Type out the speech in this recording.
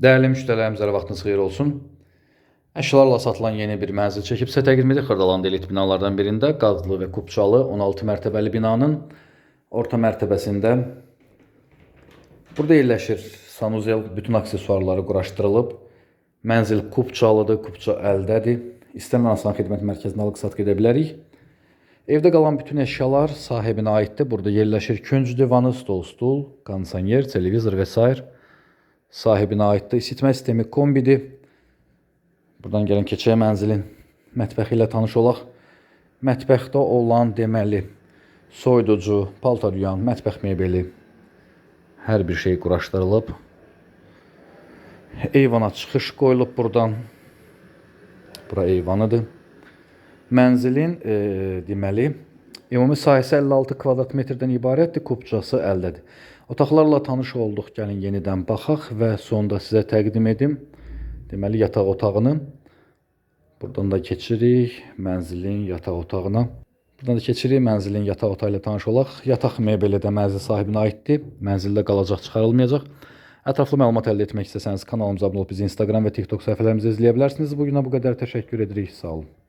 Değerli müşterilerimiz hər vaxtınız xeyir olsun. Əşyalarla satılan yeni bir mənzil çəkib təqdim edirik. Xırdalan elit binalardan birində qazlı və kubçalı 16 mərtəbəli binanın orta mərtəbəsində burada yerləşir sanuzel bütün aksesuarları quraşdırılıb. Mənzil kubçalıdır, kubça əldədir. İstənilən asan xidmət mərkəzinə alıq-satq edə bilərik. Evdə qalan bütün əşyalar sahibinə aiddir. Burada yerləşir künc divanı, stol, stul, kondisioner, televizor və s. sahibinə aiddir. İsitmə sistemi kombidir. Buradan gəlin keçək mənzilin mətbəxi ilə tanış olaq. Mətbəxdə olan deməli soyuducu, paltar yuyan, mətbəx mebeli hər bir şey quraşdırılıb. Eyvana çıxış qoyulub buradan. Bura eyvanıdır. Mənzilin e, deməli ümumi sahəsi 56 kvadrat metrdən ibarətdir, kubcası əldədir. Otaqlarla tanış olduq. Gəlin yenidən baxaq və sonda sizə təqdim edim. Deməli yataq otağını buradan da keçirik mənzilin yataq otağına. Buradan da keçirik mənzilin yataq otağı ilə tanış olaq. Yataq mebeli də mənzil sahibinə aiddir. Mənzildə qalacaq, çıxarılmayacaq. Ətraflı məlumat əldə etmək istəsəniz kanalımıza abunə olub bizi Instagram və TikTok səhifələrimizdə izləyə bilərsiniz. Bu günə bu qədər təşəkkür edirik. Sağ olun.